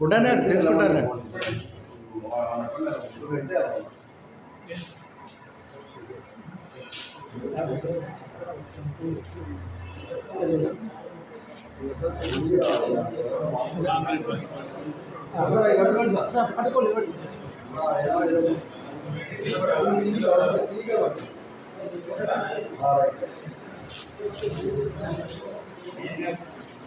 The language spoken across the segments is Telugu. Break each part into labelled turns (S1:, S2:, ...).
S1: ఉండనే తెచ్చుకుంటాను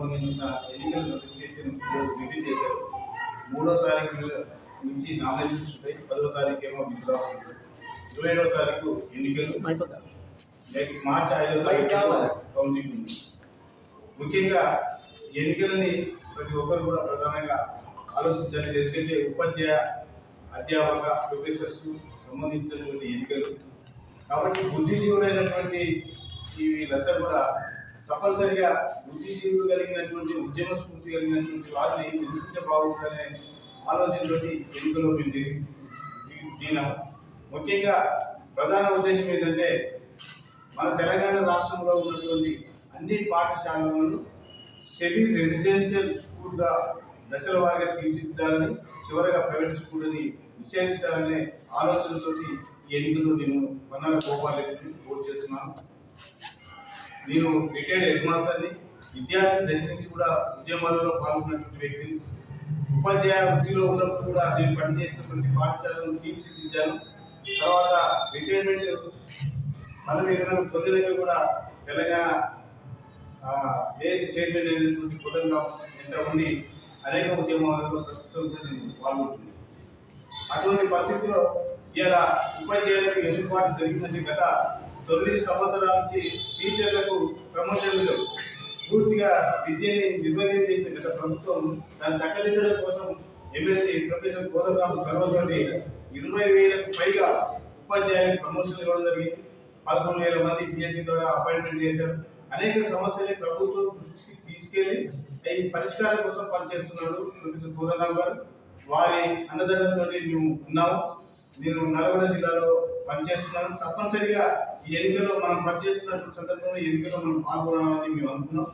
S2: సంబంధించిన ఎన్నికల నోటిఫికేషన్ రిలీజ్ చేశారు. మూడో తారీఖు నుంచి నామినేషన్స్ ఉంటాయి. పదో తారీఖు ఏమో విత్డ్రా ఉంటుంది ఇరవై ఏడో తారీఖు ఎన్నికలు. మార్చి ఐదో తారీఖు కౌంటింగ్ ఉంది. ముఖ్యంగా ఎన్నికలని ప్రతి ఒక్కరు కూడా ప్రధానంగా ఆలోచించాలి. ఎందుకంటే ఉపాధ్యాయ అధ్యాపక ప్రొఫెసర్స్ సంబంధించినటువంటి ఎన్నికలు. కాబట్టి బుద్ధిజీవులైనటువంటి ఈ వీళ్ళంతా కూడా తప్పనిసరిగా బుద్ధిజీవులు కలిగినటువంటి ఉద్యమ స్ఫూర్తి కలిగినటువంటి వారిని ఎన్నుకుంటే బాగుంటుందనే ఆలోచనతోటి ఎన్నికలో మేము ముఖ్యంగా ప్రధాన ఉద్దేశం ఏంటంటే మన తెలంగాణ రాష్ట్రంలో ఉన్నటువంటి అన్ని పాఠశాలలను సెమీ రెసిడెన్షియల్ స్కూల్గా దశల వారిగా తీర్చిదిద్దాలని చివరగా ప్రైవేట్ స్కూల్ని నిషేధించాలనే ఆలోచనతోటి ఈ ఎన్నికల్లో నేను పన్నాల గోపాలరెడ్డిని ఓటు చేస్తున్నాను నేను రిటైర్డ్ హెడ్ మాస్టర్ని విద్యార్థి దశ నుంచి కూడా ఉద్యమాలలో పాల్గొన్నటువంటి వ్యక్తిని ఉపాధ్యాయ వృత్తిలో ఉన్నప్పుడు కూడా నేను పనిచేసినటువంటి పాఠశాలను తీర్చిదిద్దాను తర్వాత రిటైర్మెంట్ పదవి విరమణ పొందినాక కూడా తెలంగాణ ఆ, దేశ చైర్మన్ అయినటువంటి కుటుంబం ఎంతమంది అనేక ఉద్యమాలలో ప్రస్తుతం పాల్గొంటుంది పాల్గొంటున్నాను. అటువంటి పరిస్థితుల్లో ఇలా ఉపాధ్యాయులకు వెసులుబాటు జరిగిందంటే గత తొమ్మిది సంవత్సరాల నుంచి టీచర్లకు ప్రమోషన్లు పూర్తిగా విద్యని నిర్వహణ చేసిన గత ప్రభుత్వం దాన్ని చక్కదిద్దడం కోసం ఎమ్మెల్సీ ప్రొఫెసర్ కోదండరాము చొరవతోటి ఇరవై వేలకు పైగా ఉపాధ్యాయులకు ప్రమోషన్లు ఇవ్వడం జరిగింది. పదకొండు వేల మంది పిఎస్సీ ద్వారా అపాయింట్మెంట్ చేశారు. అనేక సమస్యల్ని ప్రభుత్వం దృష్టికి తీసుకెళ్ళి పరిష్కారం కోసం పనిచేస్తున్నాడు ప్రొఫెసర్ కోదండరావు గారు. వారి అన్నదండలతో మేము ఉన్నాము నేను నల్గొండ జిల్లాలో పనిచేస్తున్నాను. తప్పనిసరిగా ఈ ఎన్నికల్లో మనం పనిచేస్తున్నటువంటి సందర్భంలో ఎన్నికలో ఎన్నికల్లో మనం పాల్గొనాలని మేము అనుకున్నాం.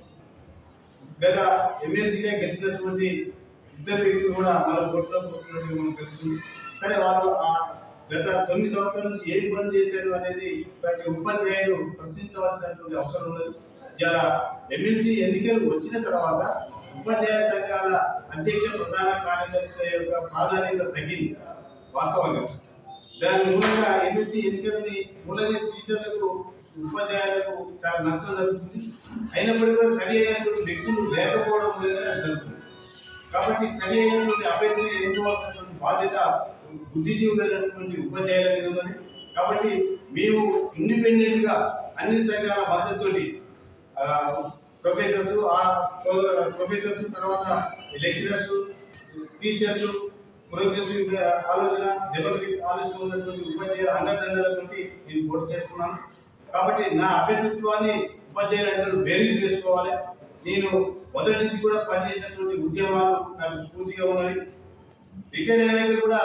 S2: గత ఎమ్మెల్సీగా గెలిచినటువంటి ఇద్దరు వ్యక్తులు కూడా మన బొట్టులోకి వస్తున్నట్టు మనకు తెలుస్తుంది. సరే వాళ్ళు ఆ గత తొమ్మిది సంవత్సరాల నుంచి ఏం పని చేశారు అనేది ప్రతి ఉపాధ్యాయుడు ప్రశ్నించవలసినటువంటి అవసరం ఉన్నది. ఇలా ఎమ్మెల్సీ ఎన్నికలు వచ్చిన తర్వాత ఉపాధ్యాయ సంఘాల అధ్యక్ష ప్రధాన కార్యదర్శుల యొక్క ప్రాధాన్యత తగ్గింది వాస్తవంగా. దాని మూలంగా ఎన్ఎస్సీ ఎన్నికలని మూలంగా టీచర్లకు ఉపాధ్యాయులకు చాలా నష్టం జరుగుతుంది. అయినప్పటికీ కూడా సరి అయినటువంటి వ్యక్తులు లేకపోవడం మూలంగా జరుగుతుంది. కాబట్టి సరి అయినటువంటి అభ్యర్థులు ఎన్నుకోవాల్సినటువంటి బాధ్యత బుద్ధిజీవులైనటువంటి ఉపాధ్యాయుల మీద ఉన్నది. కాబట్టి మేము ఇండిపెండెంట్గా అన్ని సంఘాల బాధ్యతతోటి ప్రొఫెసర్స్ ఆ ప్రొఫెసర్స్ తర్వాత లెక్చరర్స్ టీచర్స్ ప్రొఫెసర్ ఆలోచన డెమోక్రటిక్ ఆలోచన ఉన్నటువంటి ఉపాధ్యాయుల అండదండలతోటి నేను పోటీ చేస్తున్నాను. కాబట్టి నా అభ్యర్థిత్వాన్ని ఉపాధ్యాయులు అందరూ బేరీజ్ చేసుకోవాలి. నేను మొదటి నుంచి కూడా పనిచేసినటువంటి ఉద్యమాలు నాకు స్ఫూర్తిగా ఉన్నాయి. రిటైర్డ్ అయినాక కూడా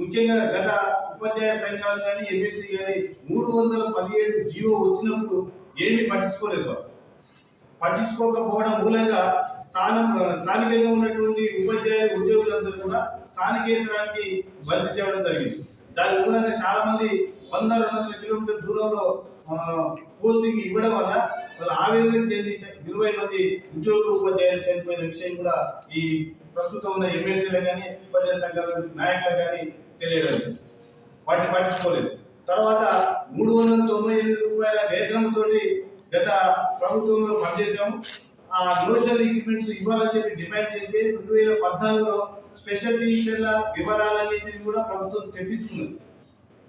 S2: ముఖ్యంగా గత ఉపాధ్యాయ సంఘాలు కానీ ఎమ్మెల్సీ కానీ మూడు వందల పదిహేడు జీవో వచ్చినప్పుడు ఏమీ పట్టించుకోలేదు వాళ్ళు. పట్టించుకోకపోవడం మూలంగా స్థానం స్థానికంగా ఉన్నటువంటి ఉపాధ్యాయ ఉద్యోగులందరూ కూడా స్థానికేతరానికి బదిలీ చేయడం జరిగింది. దాని మూలంగా చాలా మంది వంద రెండు వందల కిలోమీటర్ దూరంలో పోస్టింగ్ ఇవ్వడం వల్ల వాళ్ళు ఆవేదన చెంది ఇరవై మంది ఉద్యోగులు ఉపాధ్యాయులు చనిపోయిన విషయం కూడా ఈ ప్రస్తుతం ఉన్న ఎమ్మెల్సీలు కానీ ఉపాధ్యాయ సంఘాల నాయకులు కానీ తెలియడం. వాటిని పట్టించుకోలేదు. తర్వాత మూడు వందల తొంభై ఎనిమిది రూపాయల వేతనంతో గత ప్రభుత్వంలో పనిచేసాము ఆ నోషనల్ ఎక్విప్మెంట్స్ ఇవ్వాలని చెప్పి డిమాండ్ చేస్తే రెండు వేల పద్నాలుగులో స్పెషల్ టీచర్ల వివరాలన్నింటినీ కూడా ప్రభుత్వం తెప్పించుకుంది.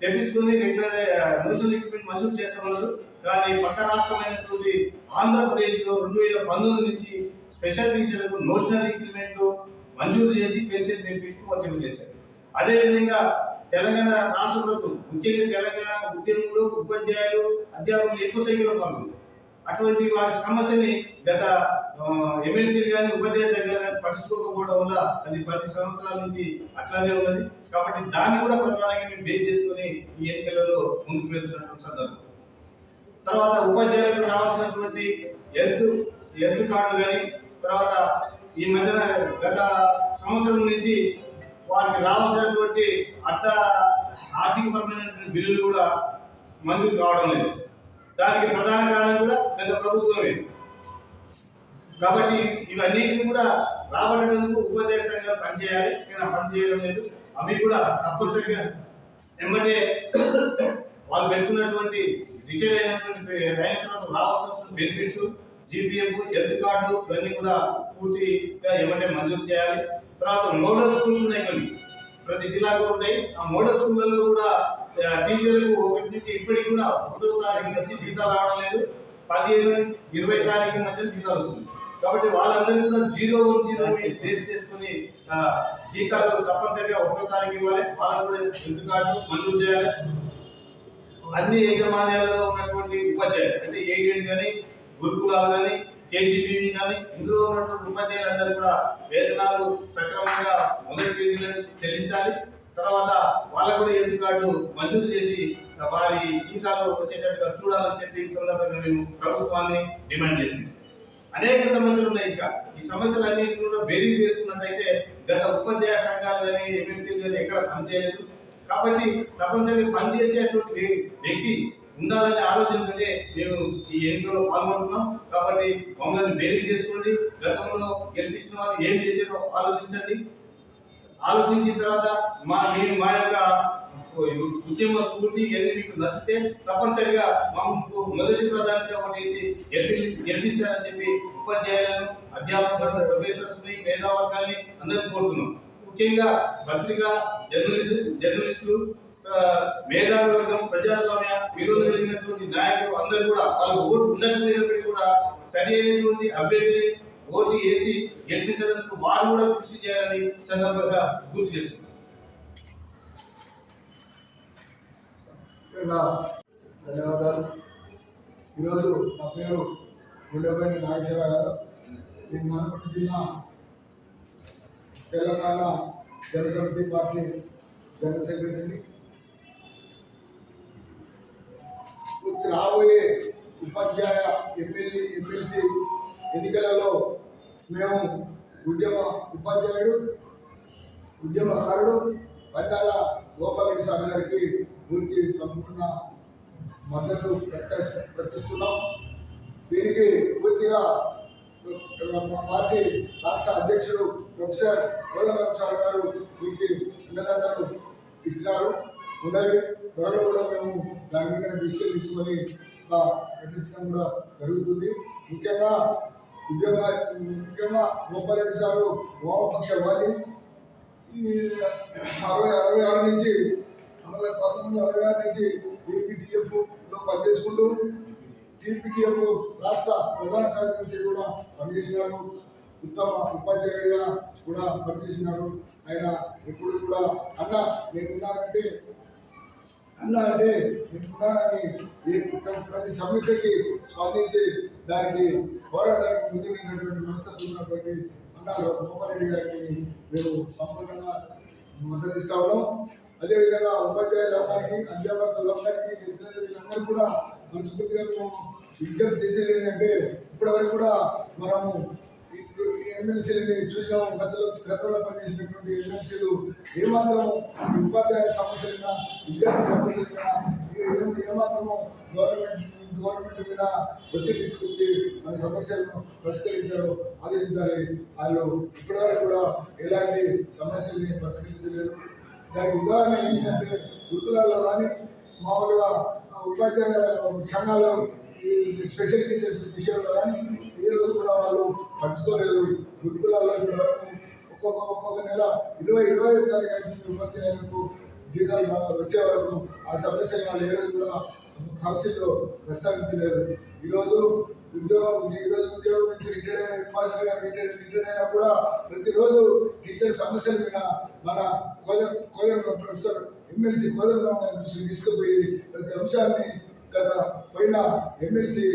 S2: తెప్పించుకుని రెగ్యులర్ నోషనల్ ఎక్విప్మెంట్ మంజూరు చేస్తామన్నారు కానీ పక్క రాష్ట్రమైనటువంటి ఆంధ్రప్రదేశ్లో రెండు వేల పంతొమ్మిది నుంచి స్పెషల్ టీచర్లకు నోషనల్ ఎక్విప్మెంట్ మంజూరు చేసి పెన్షన్ బెనిఫిట్ వర్తింపు చేశారు. అదేవిధంగా తెలంగాణ రాష్ట్ర ప్రభుత్వం ముఖ్యంగా తెలంగాణ ఉద్యమంలో ఉపాధ్యాయులు అధ్యాపకులు ఎక్కువ సంఖ్యలో పాల్గొన్నారు. అటువంటి వారి సమస్యని గత ఎమ్మెల్సీలు కానీ ఉపాధ్యాయ కానీ పట్టించుకోకపోవడం వల్ల అది పది సంవత్సరాల నుంచి అట్లానే ఉన్నది. కాబట్టి దాన్ని కూడా ప్రధానంగా మేము బేస్ చేసుకొని ఈ ఎన్నికలలో ముందుకు వెళ్తున్నటువంటి సందర్భం. తర్వాత ఉపాధ్యాయులకు రావాల్సినటువంటి హెల్త్ హెల్త్ కార్డు కానీ తర్వాత ఈ మధ్యన గత సంవత్సరం నుంచి వారికి రావాల్సినటువంటి అర్థ ఆర్థికపరమైనటువంటి బిల్లులు కూడా మంజూరు కావడం లేదు. దానికి ప్రధాన కారణం కూడా గత ప్రభుత్వమే. కాబట్టి ఇవన్నిటిని కూడా రాబట్టేందుకు ఉపాధ్యాయ సంఘాలు పనిచేయాలి. కానీ పని చేయడం లేదు. అవి కూడా తప్పనిసరిగా ఎమ్మెల్యే వాళ్ళు పెట్టుకున్నటువంటి రిటైర్ అయినటువంటి అయిన తర్వాత రావాల్సిన బెనిఫిట్స్ జీపీఎఫ్ హెల్త్ కార్డు ఇవన్నీ కూడా పూర్తిగా ఏమంటే మంజూరు చేయాలి. తర్వాత మోడల్ స్కూల్స్ ఉన్నాయి కొన్ని. ప్రతి జిల్లాకు ఉంటాయి ఆ మోడల్ స్కూళ్ళల్లో కూడా టీచర్లకు ఒకటి నుంచి ఇప్పటికి కూడా ఒకటో తారీఖు నుంచి జీతాలు రావడం లేదు. పదిహేను ఇరవై తారీఖు మధ్య జీతాలు వస్తుంది కాబట్టి వాళ్ళందరూ కూడా జీరో వన్ జీరో బేస్ చేసుకుని జీతాలు తప్పనిసరిగా ఒకటో తారీఖు ఇవ్వాలి. వాళ్ళకు కూడా హెల్త్ కార్డు మంజూరు చేయాలి. అన్ని యాజమాన్యాలలో ఉన్నటువంటి ఉపాధ్యాయులు అంటే ఏడెడ్ కానీ గురుకులాలు కానీ కేజీబీవీ కానీ ఇందులో ఉన్నటువంటి ఉపాధ్యాయులందరూ కూడా వేతనాలు సక్రమంగా మొదటి తేదీన చెల్లించాలి. తర్వాత వాళ్ళకు కూడా ఎందుకు కార్డు మంజూరు చేసి వారి జీతాలు వచ్చేటట్టుగా చూడాలని చెప్పి ఈ సందర్భంగా మేము ప్రభుత్వాన్ని డిమాండ్ చేస్తున్నాం. అనేక సమస్యలు ఉన్నాయి ఇంకా. ఈ సమస్యలన్నింటినీ కూడా బేరీజ్ చేసుకున్నట్టయితే గత ఉపాధ్యాయ సంఘాలు కానీ ఎమ్మెల్సీలు కానీ ఎక్కడ పనిచేయలేదు. కాబట్టి తప్పనిసరిగా పనిచేసేటువంటి వ్యక్తి ఉండాలనే ఆలోచనతోనే మేము ఈ ఎన్నికల్లో పాల్గొంటున్నాం. కాబట్టి మమ్మల్ని బేరీ చేసుకోండి. గతంలో గెలిపించిన వారు ఏం చేశారో ఆలోచించండి. ఆలోచించిన తర్వాత మా నేను మా యొక్క ఉద్యమ స్ఫూర్తి ఇవన్నీ మీకు నచ్చితే తప్పనిసరిగా మాకు మొదటి ప్రాధాన్యత ఒకటి గెలిపించాలని చెప్పి ఉపాధ్యాయులను అధ్యాపకులను ప్రొఫెసర్స్ని మేధావర్గాన్ని అందరికీ కోరుతున్నాం. ముఖ్యంగా పత్రిక జర్నలిస్ట్ జర్నలిస్టులు ఆ, మేధావి వర్గం ప్రజాస్వామ్య విరోధం కలిగినటువంటి నాయకులు అందరూ కూడా వాళ్ళకు ఓటు ఉండకపోయినప్పటికీ కూడా సరి అయినటువంటి అభ్యర్థిని ఓటు వేసి గెలిపించడానికి వారు కూడా కృషి చేయాలని సందర్భంగా గుర్తు చేస్తున్నారు.
S1: ధన్యవాదాలు. ఈరోజు నా పేరు గుండెపల్లి నాగేశ్వర గారు. నేను నల్గొండ జిల్లా తెలంగాణ జనసమితి పార్టీ జనరల్ సెక్రటరీని. రాబోయే ఉపాధ్యాయ ఎమ్మెల్యే ఎమ్మెల్సీ ఎన్నికలలో మేము ఉద్యమ ఉపాధ్యాయుడు ఉద్యమకారుడు పట్టాల గోపాలరెడ్డి స్వామి గారికి పూర్తి సంపూర్ణ మద్దతు ప్రకటి ప్రకటిస్తున్నాం. దీనికి పూర్తిగా మా పార్టీ రాష్ట్ర అధ్యక్షుడు ప్రొఫెసర్ కోదండరామ్ సార్ గారు దీనికి అండదండలు ఇచ్చినారు. ఉన్నది త్వరలో కూడా మేము దాని మీద డిసిషన్ తీసుకొని ప్రకటించడం కూడా జరుగుతుంది. ముఖ్యంగా ఉద్యోగ ముఖ్యంగా గోపాలరెడ్డి సారు వామపక్షవాది. ఈ అరవై అరవై ఆరు నుంచి అరవై పంతొమ్మిది అరవై ఆరు నుంచి ఏపీటీఎఫ్లో పనిచేసుకుంటూ టీపీటీఎఫ్ రాష్ట్ర ప్రధాన కార్యదర్శి కూడా పనిచేసినారు ఉత్తమ ఉపాధ్యాయుడిగా కూడా పనిచేసినారు ఆయన ఎప్పుడు కూడా అన్న నేను ఉన్నానంటే అన్న అంటే నేను ఏ ప్రతి సమస్యకి స్పందించి దానికి పోరాటానికి ముందుకున్నటువంటి మనస్తత్వం ఉన్నటువంటి అన్నారు గోపాలరెడ్డి గారికి మేము సంపూర్ణంగా మద్దతు ఇస్తా ఉన్నాం. అదేవిధంగా ఉపాధ్యాయ లోకానికి అధ్యాపక లోకానికి తెలిసిన వీళ్ళందరూ కూడా మనస్ఫూర్తిగా మేము విజ్ఞప్తి చేసేది ఏంటంటే ఇప్పటివరకు కూడా మనము ఎమ్మెల్సీలని చూసినాము గతంలో గతంలో పనిచేసినటువంటి ఎమ్మెల్సీలు ఏమాత్రం ఉపాధ్యాయ సమస్యలైనా విద్యార్థి సమస్యలైనా ఏ- ఏమాత్రము గవర్నమెంట్ గవర్నమెంట్ మీద ఒత్తిడి తీసుకొచ్చి మన సమస్యలను పరిష్కరించారో ఆలోచించాలి. వాళ్ళు ఇప్పటివరకు కూడా ఎలాంటి సమస్యల్ని పరిష్కరించలేదు. దానికి ఉదాహరణ ఏంటంటే గురుకులాల్లో కానీ మామూలుగా ఉపాధ్యాయ సంఘాలు ఈ స్పెషల్ టీచర్స్ విషయంలో కానీ ఈ రోజు కూడా వాళ్ళు పట్టించుకోలేదు గురుకులాల్లో కూడా ఒక్కొక్క ఒక్కొక్క నెల ఇరవై ఇరవై ఐదు తారీఖు ఉపాధ్యాయులకు జీతాలు వచ్చే వరకు ఆ సమస్యలు వాళ్ళు ఏ రోజు కూడా కౌన్సిల్లో ప్రస్తావించలేదు. ఈరోజు ఉద్యోగం ఈరోజు ఉద్యోగం నుంచి రిటైర్ అయిన హెడ్ గారు రిటైర్ రిటైర్ అయినా కూడా ప్రతిరోజు టీచర్ సమస్యల మీద మన కోదం కోదం ప్రొఫెసర్ ఎమ్మెల్సీ కోదండరామ్ గారి తీసుకుపోయి ప్రతి అంశాన్ని గత పోయిన ఎమ్మెల్సీ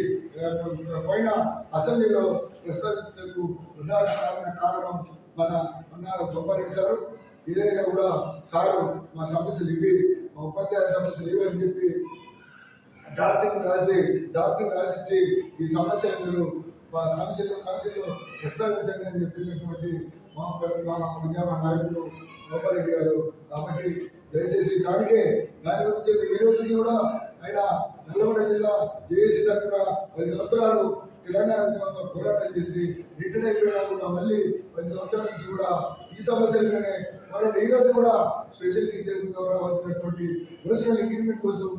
S1: పోయిన అసెంబ్లీలో ప్రస్తావించినందుకు ఉదాహరణ కారణం మన మన గొప్పారెడ్డి సారు ఏదైనా కూడా సారు మా సమస్యలు ఇవి మా ఉపాధ్యాయ సమస్యలు ఇవి అని చెప్పి డాక్టర్ని రాసి డాక్టర్ని రాసిచ్చి ఈ సమస్యలు మీరు మా కౌన్సిల్లో కౌన్సిల్లో ప్రస్తావించండి అని చెప్పినటువంటి మా మా ఉద్యమ నాయకులు గోపారెడ్డి గారు. కాబట్టి దయచేసి దానికే దాని గురించి ఈ రోజుకి కూడా ఆయన నల్గొండ జిల్లా జేఏసీ తరఫున పది సంవత్సరాలు తెలంగాణ ఉద్యమంలో పోరాటం చేసి రిటైర్ అయిపోయినా కూడా మళ్ళీ పది సంవత్సరాల నుంచి కూడా ఈ సమస్యలనే మరొక ఈరోజు కూడా స్పెషల్ టీచర్స్ గౌరవించినటువంటి నేషనల్ ఇంక్రిమెంట్ కోసం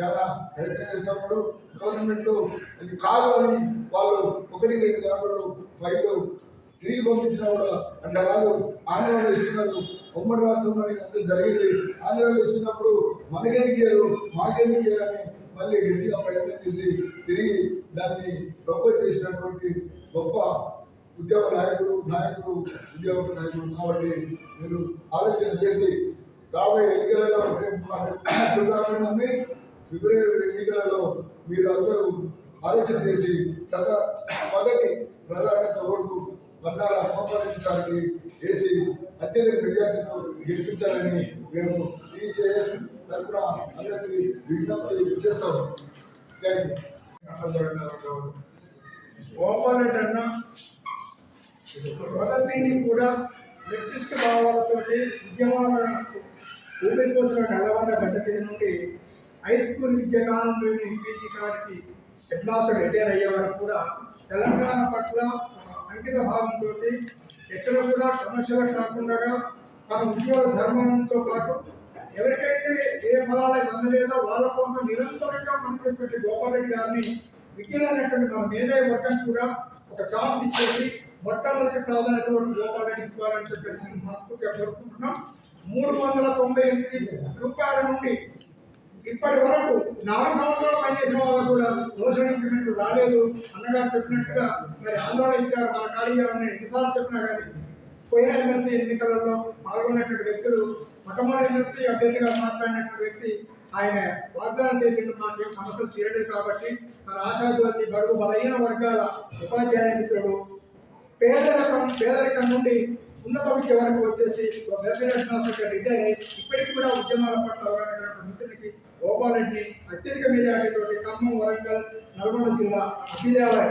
S1: చాలా ప్రయత్నం చేస్తున్నాడు గవర్నమెంట్ అది కాదు అని వాళ్ళు ఒకటి రెండు దారులు ఫైళ్ళు తిరిగి పంపించినా కూడా అంటే కాదు. ఆంధ్రలో ఇస్తున్నారు. ఉమ్మడి రాష్ట్రంలో జరిగింది. ఆంధ్రలో ఇస్తున్నప్పుడు మనకెందుకు ఇయ్యరు? మాకెందుకు ఇయ్యరని మళ్ళీ గట్టిగా ప్రయత్నం చేసి తిరిగి దాన్ని ప్రపోజ్ చేసినటువంటి గొప్ప ఉద్యోగ నాయకుడు నాయకుడు ఉద్యోగ నాయకుడు కాబట్టి మీరు ఆలోచన చేసి రాబోయే ఎన్నికలలో నమ్మి ఫిబ్రవరి ఎన్నికలలో మీరు అందరూ ఆలోచన చేసి ప్రధా మొదటి ప్రధానత ఓటు బండారా కోపాలించడానికి వేసి అత్యధిక మెజార్టీతో గెలిపించాలని మేము టీజేఎస్ తరఫున అందరికీ విజ్ఞప్తి చేస్తాము థ్యాంక్
S3: గోపాల్ అన్న మొదటి కూడా నిర్దిష్ట భావాలతోటి ఉద్యమాల ఊపిరి కోసం నల్లగొండ గడ్డ మీద నుండి హై స్కూల్ విద్య కాలంలోని పీజీ కాడికి హెడ్ మాస్టర్ రిటైర్ అయ్యే వరకు కూడా తెలంగాణ పట్ల అంకిత భావంతో ఎక్కడ కూడా కమర్షియల్ కాకుండా తన ఉద్యోగ ధర్మంతో పాటు ఎవరికైతే ఏ ఫలాలకు అందలేదో వాళ్ళ కోసం నిరంతరంగా పనిచేసే గోపాలరెడ్డి గారిని విజ్ఞానటువంటి మన మేధావి వర్గం కూడా ఒక ఛాన్స్ ఇచ్చేసి మొట్టమొదటి ప్రాధాన్యత గోపాలరెడ్డి ఇవ్వాలని చెప్పేసి మనస్ఫూర్తిగా కోరుకుంటున్నాం. మూడు వందల తొంభై ఎనిమిది రూపాయల నుండి ఇప్పటి వరకు నాలుగు సంవత్సరాలు పనిచేసిన వాళ్ళకు కూడా మోషన్ ఇంప్లిమెంట్ రాలేదు. అన్నగారు చెప్పినట్టుగా మరి ఆందోళన ఇచ్చారు. మన ఖాళీగా ఉన్న ఎన్నిసార్లు చెప్పినా కానీ పోయిన ఎమ్మెల్సీ ఎన్నికలలో పాల్గొన్నటువంటి వ్యక్తులు మొట్టమొదటి ఎమ్మెల్సీ అభ్యర్థిగా మాట్లాడినటువంటి వ్యక్తి ఆయన వాగ్దానం చేసిండు మాకేం సమస్యలు తీరలేదు కాబట్టి మన ఆశాజ్యోతి బడుగు బలహీన వర్గాల ఉపాధ్యాయ మిత్రుడు పేదరికం పేదరికం నుండి ఉన్నత విద్య వరకు వచ్చేసి ఒక వెల్ఫేర్ రిటైర్ అయ్యి ఇప్పటికి కూడా ఉద్యమాల పట్ల అవగాహన మిత్రుడికి గోపాలరెడ్డిని అత్యధిక మెజార్టీతోటి ఖమ్మం వరంగల్ నల్గొండ జిల్లా విద్యాలయ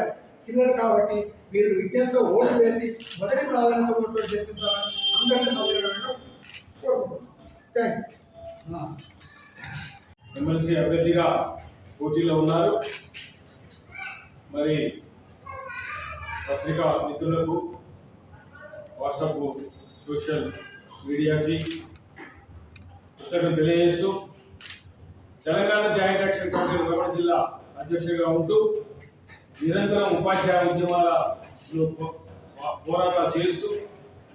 S3: పిల్లలు కాబట్టి మీరు విద్యతో ఓటు వేసి మొదటి ప్రాధాన్యత ఓటు చేపించాలని అందరినీ కోరుకుంటున్నాను థ్యాంక్ యూ
S4: ఎమ్మెల్సీ అభ్యర్థిగా పోటీలో ఉన్నారు. మరి పత్రికా మిత్రులకు వాట్సాప్ సోషల్ మీడియాకి కృతజ్ఞతలు తెలియజేస్తూ Telangana joint action committee Nalgonda జిల్లా అధ్యక్షుడిగా ఉంటూ నిరంతరం ఉపాధ్యాయ ఉద్యమాల పోరాటాలు చేస్తూ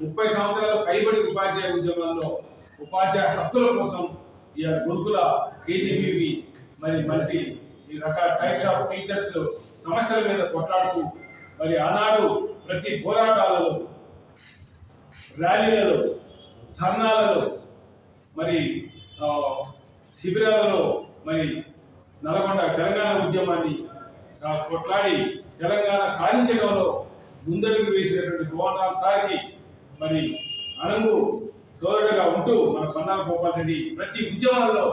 S4: ముప్పై సంవత్సరాల పైబడి ఉపాధ్యాయ ఉద్యమాల్లో ఉపాధ్యాయ హక్కుల కోసం ఈ గురుకుల కేజీబీవి మరి మల్టీ ఈ రకాల టైప్స్ ఆఫ్ టీచర్స్ సమస్యల మీద కొట్లాడుతూ మరి ఆనాడు ప్రతి పోరాటాలలో ర్యాలీలలో ధర్నాలలో మరి శిబిరాలలో మరి నల్గొండ తెలంగాణ ఉద్యమాన్ని కొట్లాడి తెలంగాణ సాధించడంలో ముందడుగు వేసినటువంటి గోవర్ధన్ సార్కి మరి అనంగు సోదరుడిగా ఉంటూ మన పన్నా గోపాల్ రెడ్డి ప్రతి ఉద్యమాల్లో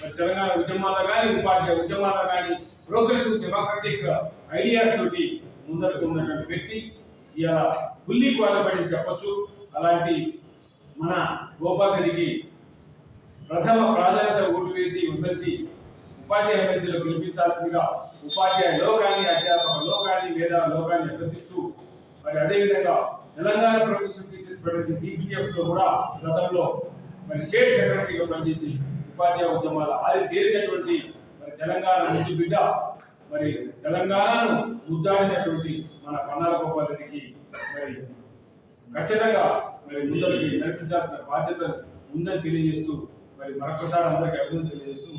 S4: మరి తెలంగాణ ఉద్యమాల్లో కానీ ఉపాధ్యాయ ఉద్యమాల్లో కానీ ప్రోగ్రెసివ్ డెమోక్రటిక్ ఐడియాస్ తోటి ముందరకు ఉన్నటువంటి వ్యక్తి. ఇలా ఫుల్లీ క్వాలిఫైడ్ అని చెప్పొచ్చు. అలాంటి మన గోపాల్ రెడ్డికి ప్రథమ ప్రాధాన్యత ఓటు వేసి ఎమ్మెల్సీ ఉపాధ్యాయ ఎమ్మెల్సీలో గెలిపించాల్సిందిగా ఉపాధ్యాయ లోకాన్ని అధ్యాపక లోకాన్ని వేద లోకాన్ని అభ్యర్థిస్తూ మరి అదేవిధంగా తెలంగాణ ప్రభుత్వం టీచర్స్ ఫెడరేషన్ టీపీఎఫ్లో కూడా గతంలో మరి స్టేట్ సెక్రటరీగా పనిచేసి ఉపాధ్యాయ ఉద్యమాల ఆది తేలినటువంటి మరి తెలంగాణ నుండి బిడ్డ మరి తెలంగాణను ముద్దాడినటువంటి మన పన్నాల గోపాల్ రెడ్డికి మరి ఖచ్చితంగా మరి ముందరికి నడిపించాల్సిన బాధ్యత ఉందని తెలియజేస్తూ మరి మరొకసారి అందరికీ అభివృద్ధి తెలియజేస్తూ